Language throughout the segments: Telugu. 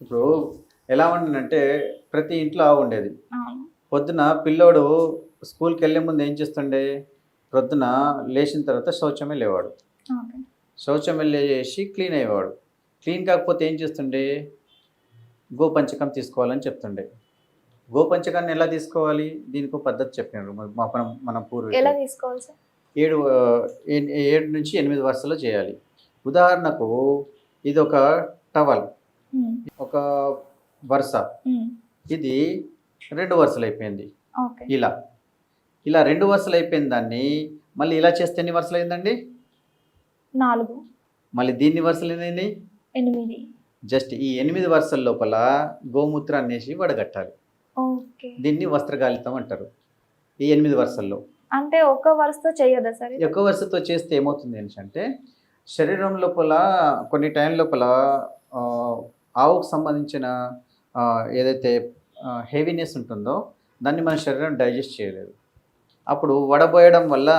ఇప్పుడు ఎలా ఉండనంటే ప్రతి ఇంట్లో ఆవు ఉండేది. పొద్దున పిల్లోడు స్కూల్కి వెళ్ళే ముందు ఏం చేస్తుండే? పొద్దున లేచిన తర్వాత శౌచం వెళ్ళేవాడు శౌచం వెళ్ళేసి క్లీన్ అయ్యేవాడు. క్లీన్ కాకపోతే ఏం చేస్తుండే? గోపంచకం తీసుకోవాలని చెప్తుండే. గోపంచకాన్ని ఎలా తీసుకోవాలి? దీనికి పద్ధతి చెప్పినారు మన మనం పూర్వీకులు. ఏడు ఏడు నుంచి ఎనిమిది వరుసలో చేయాలి. ఉదాహరణకు ఇది ఒక టవల్. ఒక వరుస. ఇది రెండు వరుసలు అయిపోయింది. ఇలా. ఇలా రెండు వరుసలు అయిపోయిన దాన్ని మళ్ళీ ఇలా చేస్తే ఎన్ని వరుసలు అయిందండి? నాలుగు. మళ్ళీ దీన్ని వరుసలు ఎన్ని? ఎనిమిది. జస్ట్ ఈ ఎనిమిది వరుసల లోపల గోమూత్రాన్ని వేసి వడగట్టాలి. దీన్ని వస్త్రగాలితం అంటారు. ఈ ఎనిమిది వరుసల్లో. అంటే ఒక వరుసతో చేయదా సార్? ఎక్కువ వరుసతో చేస్తే ఏమవుతుంది అంటే శరీరం లోపల కొన్ని టైం లోపల ఆవుకు సంబంధించిన ఏదైతే హెవీనెస్ ఉంటుందో దాన్ని మన శరీరం డైజెస్ట్ చేయలేదు. అప్పుడు వడబోయడం వల్ల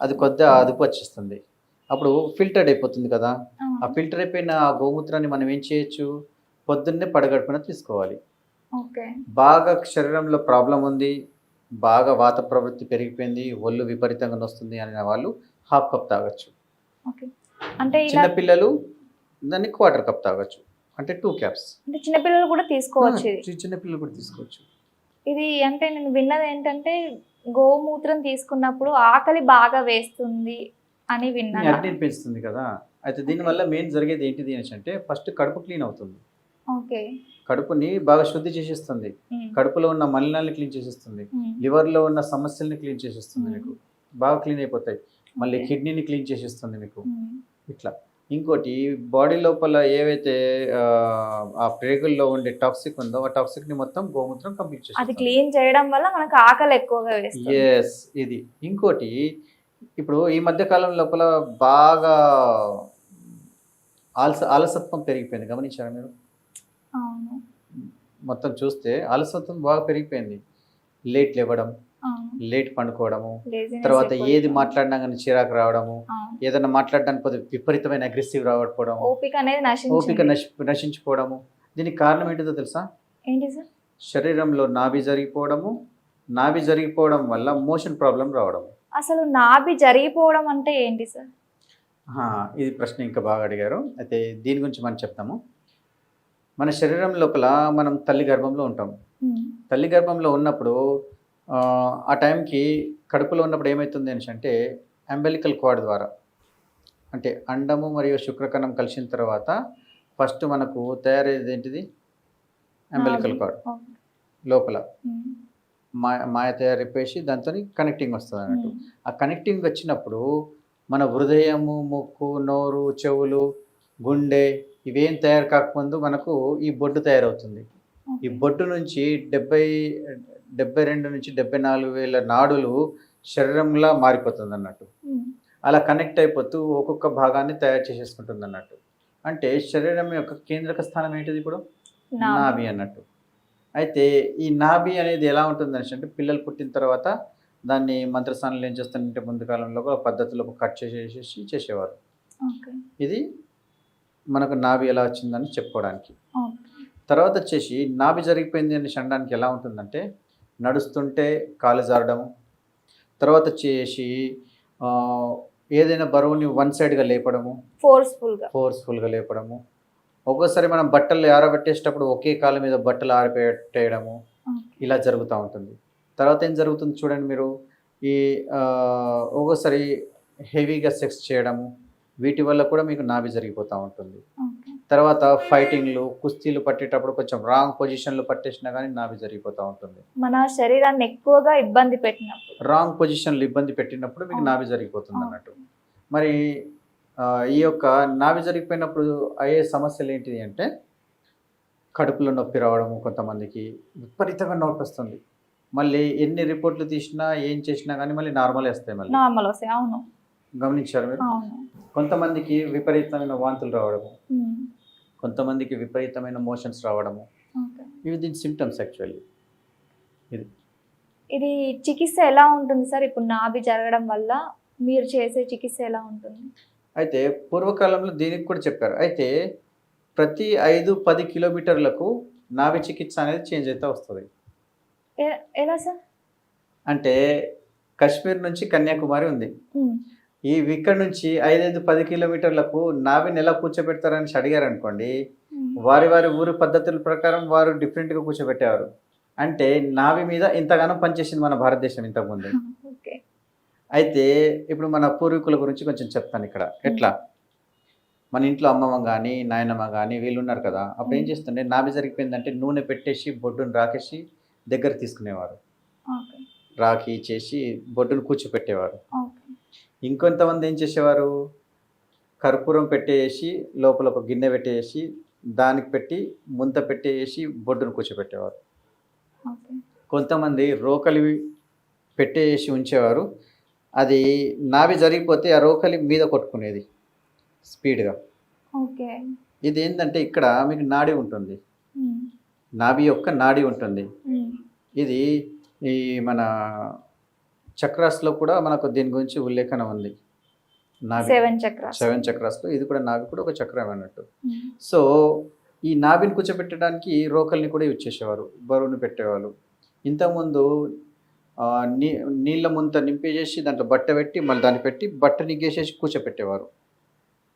అది కొద్దిగా అదుపు వచ్చేస్తుంది. అప్పుడు ఫిల్టర్డ్ అయిపోతుంది కదా. ఆ, ఫిల్టర్ అయిపోయిన ఆ గోమూత్రాన్ని మనం ఏం చేయొచ్చు? పొద్దున్నే పడగడుపున తీసుకోవాలి. ఓకే. బాగా శరీరంలో ప్రాబ్లం ఉంది బాగా వాత ప్రవృత్తి పెరిగిపోయింది ఒళ్ళు విపరీతంగా నొస్తుంది అనే వాళ్ళు హాఫ్ కప్ తాగొచ్చు. అంటే చిన్నపిల్లలు దాన్ని క్వార్టర్ కప్ తాగొచ్చు. అంటే టూ క్యాప్స్ అంటే చిన్నపిల్లలు కూడా తీసుకోవచ్చు ఇది. చిన్నపిల్లలు కూడా తీసుకోవచ్చు. ఇది అంటే నేను విన్నది ఏంటంటే గోమూత్రం తీసుకున్నప్పుడు ఆకలి బాగా వేస్తుంది అని విన్నాను. అగ్ని పెంచుతుంది కదా. అయితే దీనివల్ల మెయిన్ జరిగేది ఏంటిది అనేసి అంటే ఫస్ట్ కడుపు క్లీన్ అవుతుంది. ఓకే. కడుపుని బాగా శుద్ధి చేసేస్తుంది. కడుపులో ఉన్న మలినాల్ని క్లీన్ చేసేస్తుంది. లివర్లో ఉన్న సమస్యల్ని క్లీన్ చేసేస్తుంది. మీకు. బాగా క్లీన్ అయిపోతాయి. మళ్ళీ. కిడ్నీని క్లీన్ చేసేస్తుంది మీకు. ఇట్లా. ఇంకోటి బాడీ లోపల ఏవైతే ఆ, ప్రేగుల్లో ఉండే టాక్సిక్ ఉందో ఆ టాక్సిక్ని మొత్తం గోమూత్రం కంప్లీట్ అది క్లీన్ చేయడం వల్ల మనకు ఆకలి ఎక్కువగా వేస్తుంది. ఎస్ ఇది. ఇంకోటి ఇప్పుడు ఈ మధ్య కాలం లోపల బాగా ఆలస ఆలసత్వం పెరిగిపోయింది. గమనించారా మీరు? మొత్తం చూస్తే ఆలసత్వం బాగా పెరిగిపోయింది. లేట్ లేవడం లేట్ పండుకోవడము తర్వాత ఏది. మాట్లాడినా కానీ చిరాకు రావడము. ఏదైనా మాట్లాడడానికి విపరీతమైన అగ్రెసివ్ రావడము ఓపిక అనేది ఓపిక నశించిపోవడము. దీనికి కారణం ఏంటిదో తెలుసా? ఏంటి సార్? శరీరంలో నాభి జరిగిపోవడము నాభి జరిగిపోవడం వల్ల మోషన్ ప్రాబ్లం రావడం. అసలు నాభి జరిగిపోవడం అంటే ఏంటి సార్? ఇది ప్రశ్న ఇంకా బాగా అడిగారు. అయితే దీని గురించి మనం చెప్తాము. మన శరీరం లోపల మనం తల్లి గర్భంలో ఉంటాం. తల్లి గర్భంలో ఉన్నప్పుడు ఆ, టైంకి కడుపులో ఉన్నప్పుడు ఏమవుతుంది అనేసి అంటే అంబెలికల్ కార్డ్ ద్వారా. అంటే అండము మరియు శుక్రకణం కలిసిన తర్వాత ఫస్ట్ మనకు తయారయ్యేది ఏంటిది? అంబెలికల్. కార్డ్. లోపల. ఉమ్, మాయ మాయ తయారైపోయి దాంతో కనెక్టింగ్ వస్తుంది అన్నట్టు. ఆ కనెక్టింగ్ వచ్చినప్పుడు మన హృదయము ముక్కు నోరు చెవులు గుండె ఇవేం తయారు కాకముందు మనకు ఈ బొడ్డు తయారవుతుంది. ఈ. బొడ్డు నుంచి డెబ్బై డెబ్బై రెండు నుంచి డెబ్బై నాలుగు వేల నాడులు శరీరంలా మారిపోతుంది అన్నట్టు అలా కనెక్ట్ అయిపోతూ ఒక్కొక్క భాగాన్ని తయారు చేసేసుకుంటుంది అన్నట్టు అంటే శరీరం యొక్క కేంద్రక స్థానం ఏంటిది ఇప్పుడు? నాభి. అన్నట్టు. అయితే ఈ నాభి అనేది ఎలా ఉంటుంది అనేసి అంటే పిల్లలు పుట్టిన తర్వాత దాన్ని మంత్రస్థానంలో ఏం చేస్తారంటే ముందు కాలంలో ఒక పద్ధతిలో కట్ చేసేసి చేసేవారు. ఇది మనకు నాభి ఎలా వచ్చిందని చెప్పుకోవడానికి. తర్వాత వచ్చేసి నాభి జరిగిపోయింది అని అనడానికి ఎలా ఉంటుందంటే నడుస్తుంటే కాలు జారడము. తర్వాత వచ్చేసి ఏదైనా బరువుని వన్ సైడ్గా లేపడము. ఫోర్స్ఫుల్గా ఫోర్స్ఫుల్గా లేపడము. ఒక్కోసారి మనం బట్టలు ఆరబెట్టేటప్పుడు ఒకే కాలు మీద బట్టలు ఆరబెట్టేయడము. ఇలా జరుగుతూ ఉంటుంది. తర్వాత ఏం జరుగుతుంది చూడండి మీరు. ఈ ఒక్కోసారి హెవీగా సెక్స్ చేయడము. వీటి వల్ల కూడా మీకు నాభి జరిగిపోతూ ఉంటుంది. తర్వాత ఫైటింగ్లు కుస్తీలు పట్టేటప్పుడు కొంచెం రాంగ్ పొజిషన్లు పట్టేసినా కానీ నాభి జరిగిపోతూ ఉంటుంది. మన శరీరాన్ని ఎక్కువగా ఇబ్బంది పెట్టినప్పుడు. రాంగ్ పొజిషన్లు ఇబ్బంది పెట్టినప్పుడు మీకు. నాభి జరిగిపోతుంది. అన్నట్టు. మరి ఈ యొక్క నాభి జరిగిపోయినప్పుడు అయ్యే సమస్యలు ఏంటిది అంటే కడుపులో నొప్పి రావడము కొంతమందికి విపరీతంగా నొప్పి వస్తుంది మళ్ళీ ఎన్ని రిపోర్ట్లు తీసినా ఏం చేసినా కానీ మళ్ళీ నార్మల్ వేస్తాయి మళ్ళీ. నార్మల్ వస్తాయి అవును. గమనించారు మీరు? కొంతమందికి విపరీతమైన వాంతులు రావడము. కొంతమందికి విపరీతమైన మోషన్స్ రావడము. ఇవి దీని సిమ్టమ్స్ యాక్చువల్లీ ఇది. చికిత్స ఎలా ఉంటుంది సార్? ఇప్పుడు నాభి జరగడం వల్ల మీరు చేసే చికిత్స ఎలా ఉంటుంది? అయితే పూర్వకాలంలో దీనికి కూడా చెప్పారు. అయితే ప్రతి ఐదు పది కిలోమీటర్లకు నాభి చికిత్స అనేది చేంజ్ అయితే వస్తుంది. ఎలా సార్? అంటే కాశ్మీర్ నుంచి కన్యాకుమారి ఉంది. ఈ ఇక్కడ నుంచి ఐదైదు పది కిలోమీటర్లకు నాభిని ఎలా కూర్చోబెడతారని అడిగారు అనుకోండి. వారి వారి ఊరు పద్ధతుల ప్రకారం వారు డిఫరెంట్గా కూర్చోబెట్టేవారు. అంటే నాభి మీద ఇంతగానో పనిచేసింది మన భారతదేశం ఇంతకుముందు. అయితే ఇప్పుడు మన పూర్వీకుల గురించి కొంచెం చెప్తాను ఇక్కడ. ఎట్లా? మన ఇంట్లో అమ్మమ్మ కానీ నాయనమ్మ కానీ వీళ్ళు ఉన్నారు కదా అప్పుడు ఏం చేస్తుండే నాభి జరిగిపోయిందంటే నూనె పెట్టేసి బొడ్డును రాకేసి దగ్గర తీసుకునేవారు. రాకి చేసి బొడ్డును కూర్చోపెట్టేవారు ఇంకొంతమంది ఏం చేసేవారు? కర్పూరం పెట్టేసి లోపల ఒక గిన్నె పెట్టేసి దానికి పెట్టి ముంత పెట్టేసి బొడ్డును కూర్చోపెట్టేవారు. ఓకే. కొంతమంది రోకలి పెట్టేసి ఉంచేవారు. అది నాభి జరిగిపోతే ఆ రోకలి మీద కొట్టుకునేది స్పీడ్గా. ఓకే. ఇది ఏంటంటే ఇక్కడ మీకు నాడి ఉంటుంది. నాభి యొక్క నాడి ఉంటుంది. ఇది ఈ మన చక్రాస్లో కూడా మనకు దీని గురించి ఉల్లేఖనం ఉంది. నాభి సెవెన్ చక్రాస్ సెవెన్ చక్రాస్లో ఇది కూడా నాభి కూడా ఒక చక్రం అన్నట్టు. ఉమ్, సో ఈ నాభిని కూర్చోబెట్టడానికి రోకల్ని కూడా యూజ్ చేసేవారు బరువును పెట్టేవాళ్ళు. ఇంతకుముందు నీ నీళ్ళ ముంత నింపేసేసి దాంట్లో బట్ట పెట్టి మళ్ళీ దాన్ని పెట్టి బట్ట నిగ్గేసేసి కూర్చోపెట్టేవారు.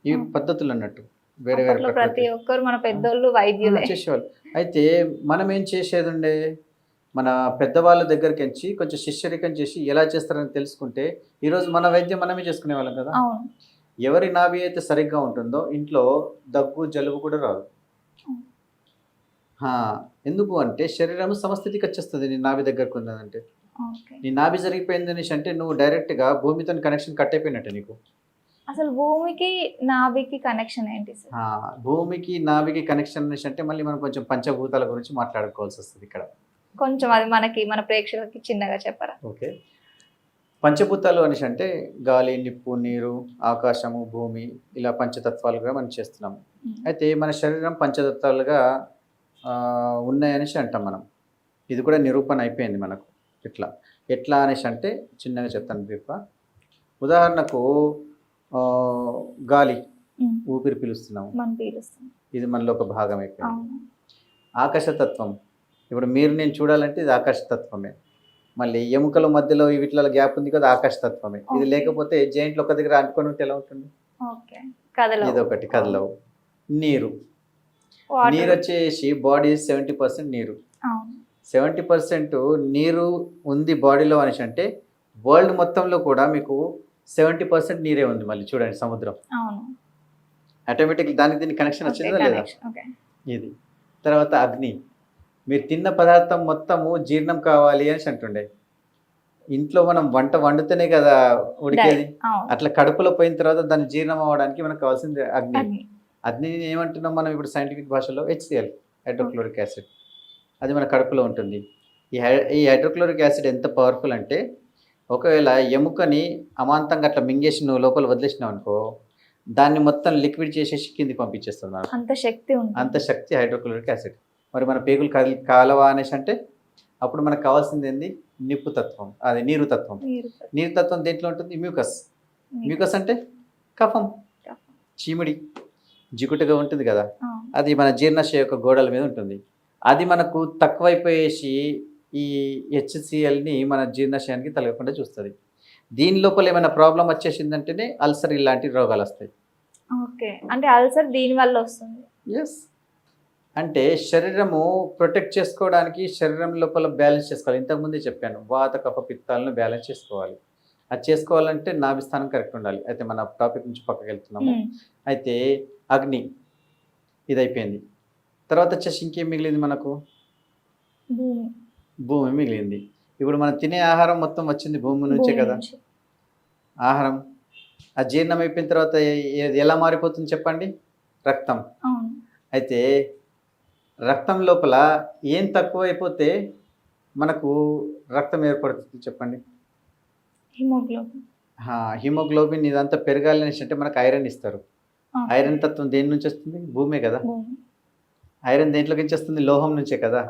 ఈ Hmm. పద్ధతులు అన్నట్టు వేరే వేరే ప్రతి. ఒక్కరు మన పెద్దోళ్ళు వైద్యులే. చేసేవాళ్ళు. అయితే మనం ఏం చేసేది ఉండే మన పెద్దవాళ్ళ దగ్గరికి వచ్చి కొంచెం శిష్యరికం చేసి ఎలా చేస్తారని తెలుసుకుంటే ఈరోజు మన వైద్యం మనమే చేసుకునే వాళ్ళం కదా? ఎవరి నాభి అయితే సరిగ్గా ఉంటుందో ఇంట్లో దగ్గు జలుబు కూడా రాదు. ఎందుకు అంటే శరీరం సమస్థితికి వచ్చేస్తుంది నీ నాభి దగ్గరకు ఉన్నదంటే. ఓకే. నీ నాభి జరిగిపోయింది అనేసి అంటే నువ్వు డైరెక్ట్గా భూమితో కనెక్షన్ కట్ అయిపోయినట్టే నీకు. అసలు భూమికి నాభికి కనెక్షన్ ఏంటి భూమికి నాభికి కనెక్షన్ అనేసి అంటే మళ్ళీ మనం కొంచెం పంచభూతాల గురించి మాట్లాడుకోవాల్సి వస్తుంది ఇక్కడ. కొంచెం అది మనకి మన ప్రేక్షకులకి చిన్నగా చెప్పరా? ఓకే. పంచభూతాలు అనేసి అంటే గాలి నిప్పు నీరు ఆకాశము భూమి ఇలా పంచతత్వాలుగా మనం చేస్తున్నాము. అయితే మన శరీరం పంచతత్వాలుగా ఉన్నాయనేసి అంటాం మనం. ఇది కూడా నిరూపణ అయిపోయింది మనకు. ఇట్లా. ఎట్లా అనేసి అంటే చిన్నగా చెప్తాను బ్రీఫ్గా ఉదాహరణకు గాలి ఊపిరి పీలుస్తున్నాము. ఇది మనలో ఒక భాగం అయిపోయింది. ఆకాశతత్వం ఇప్పుడు మీరు నేను చూడాలంటే ఇది ఆకాశతత్వమే మళ్ళీ ఎముకల మధ్యలో వీటిలో గ్యాప్ ఉంది కదా ఆకాశతత్వమే ఇది. లేకపోతే జాయింట్లు ఒక దగ్గర అంటుకొని ఉంటే ఎలా ఉంటుంది? ఒకటి కదలవు. నీరు. నీరు వచ్చేసి బాడీ సెవెంటీ పర్సెంట్ నీరు. సెవెంటీ పర్సెంట్ నీరు ఉంది బాడీలో అనేసి అంటే వరల్డ్ మొత్తంలో కూడా మీకు సెవెంటీ పర్సెంట్ నీరే ఉంది మళ్ళీ చూడండి సముద్రం. ఆటోమేటిక్ దానికి దీనికి కనెక్షన్ వచ్చిందా లేదా? ఇది. తర్వాత అగ్ని. మీరు తిన్న పదార్థం మొత్తము జీర్ణం కావాలి అని అంటుండే. ఇంట్లో మనం వంట వండుతూనే కదా ఉడికేది? అట్లా కడుపులో పోయిన తర్వాత దాన్ని జీర్ణం అవ్వడానికి మనకు కావాల్సింది అగ్ని. అగ్ని. ఏమంటున్నాం మనం ఇప్పుడు సైంటిఫిక్ భాషలో? హెచ్సిఎల్ హైడ్రోక్లోరిక్ యాసిడ్ అది మన కడుపులో ఉంటుంది. ఈ హై ఈ హైడ్రోక్లోరిక్ యాసిడ్ ఎంత పవర్ఫుల్ అంటే ఒకవేళ ఎముకని అమాంతంగా అట్లా మింగేసి నువ్వు లోపల వదిలేసినావు అనుకో దాన్ని మొత్తం లిక్విడ్ చేసేసి కిందికి పంపించేస్తుంది మనకు. అంత శక్తి ఉంటుంది. అంత శక్తి హైడ్రోక్లోరిక్ యాసిడ్ మరి మన పేగులు కదిలి కాలవా అనేసి అంటే అప్పుడు మనకు కావాల్సింది ఏంది? నిప్పు తత్వం. అది నీరు తత్వం. నీరు తత్వం. దేంట్లో ఉంటుంది? మ్యూకస్. మ్యూకస్. అంటే కఫం. చీమిడి. జిగుటుగా ఉంటుంది కదా. అది మన జీర్ణశయ యొక్క గోడల మీద ఉంటుంది. అది మనకు తక్కువైపోయేసి ఈ హెచ్సిఎల్ని మన జీర్ణశయానికి తలగకుండా చూస్తుంది. దీని లోపల ఏమైనా ప్రాబ్లం వచ్చేసిందంటేనే అల్సర్ ఇలాంటి రోగాలు వస్తాయి. ఓకే. అంటే అల్సర్ దీని వల్ల వస్తుంది. ఎస్ అంటే శరీరము ప్రొటెక్ట్ చేసుకోవడానికి శరీరం లోపల బ్యాలెన్స్ చేసుకోవాలి. ఇంతకుముందే చెప్పాను వాత కఫ పిత్తాలను బ్యాలెన్స్ చేసుకోవాలి. అది చేసుకోవాలంటే నాభి స్థానం కరెక్ట్ ఉండాలి. అయితే మన టాపిక్ నుంచి పక్కకి వెళ్తున్నాము. అయితే అగ్ని ఇది అయిపోయింది తర్వాత వచ్చేసి ఇంకేం మిగిలింది మనకు? భూమి. మిగిలింది. ఇప్పుడు మనం తినే ఆహారం మొత్తం వచ్చింది భూమి నుంచే కదా. ఆహారం. ఆ జీర్ణం అయిపోయిన తర్వాత ఎలా మారిపోతుంది చెప్పండి? రక్తం. అయితే రక్తం లోపల ఏం తక్కువైపోతే మనకు రక్తం ఏర్పడుతుంది చెప్పండి? హిమోగ్లోబిన్. ఇదంతా పెరగాలి అనేసి అంటే మనకు ఐరన్ ఇస్తారు. ఐరన్ తత్వం దేని నుంచి వస్తుంది? భూమే కదా. ఐరన్ దేంట్లోకి నుంచి వస్తుంది? లోహం నుంచే కదా.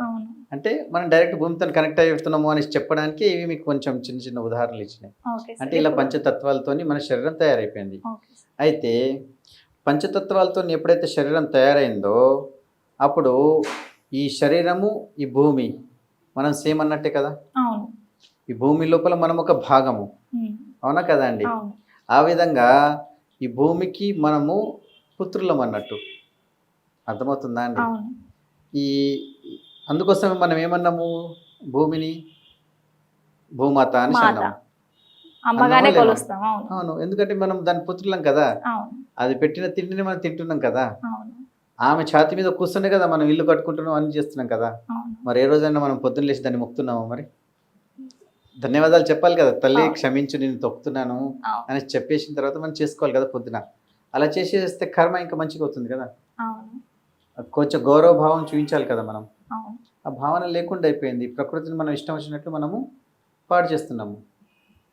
అంటే మనం డైరెక్ట్ భూమితో కనెక్ట్ అవుతున్నాము అని చెప్పడానికి ఇవి మీకు కొంచెం చిన్న చిన్న ఉదాహరణలు ఇచ్చినాయి. అంటే ఇలా పంచతత్వాలతోని మన శరీరం తయారైపోయింది. అయితే పంచతత్వాలతో ఎప్పుడైతే శరీరం తయారైందో అప్పుడు ఈ శరీరము ఈ భూమి మనం సేమ్ అన్నట్టే కదా? ఈ భూమి లోపల మనం ఒక భాగము. అవునా కదా అండి? ఆ విధంగా ఈ భూమికి మనము పుత్రులం అన్నట్టు. అర్థమవుతుందా అండి? ఈ అందుకోసమే మనం ఏమన్నాము? భూమిని? భూమాత అని. అన్నాము. అవును. ఎందుకంటే మనం దాని పుత్రులం కదా? అది పెట్టిన తిండిని మనం తింటున్నాం కదా? ఆమె ఛాతి మీద కూర్చునే కదా మనం ఇల్లు కట్టుకుంటున్నాం అన్ని చేస్తున్నాం కదా. మరి ఏ రోజైనా మనం పొద్దున్న లేచి దాన్ని మొక్కుతున్నాము మరి? ధన్యవాదాలు చెప్పాలి కదా తల్లి. క్షమించు నేను తొక్కుతున్నాను అని చెప్పేసిన తర్వాత మనం చేసుకోవాలి కదా పొద్దున. అలా చేసేస్తే కర్మ ఇంకా మంచిగా అవుతుంది కదా. కొంచెం గౌరవ భావం చూపించాలి కదా మనం. ఆ భావన లేకుండా అయిపోయింది. ప్రకృతిని మనం ఇష్టం వచ్చినట్లు మనము పాడు చేస్తున్నాము.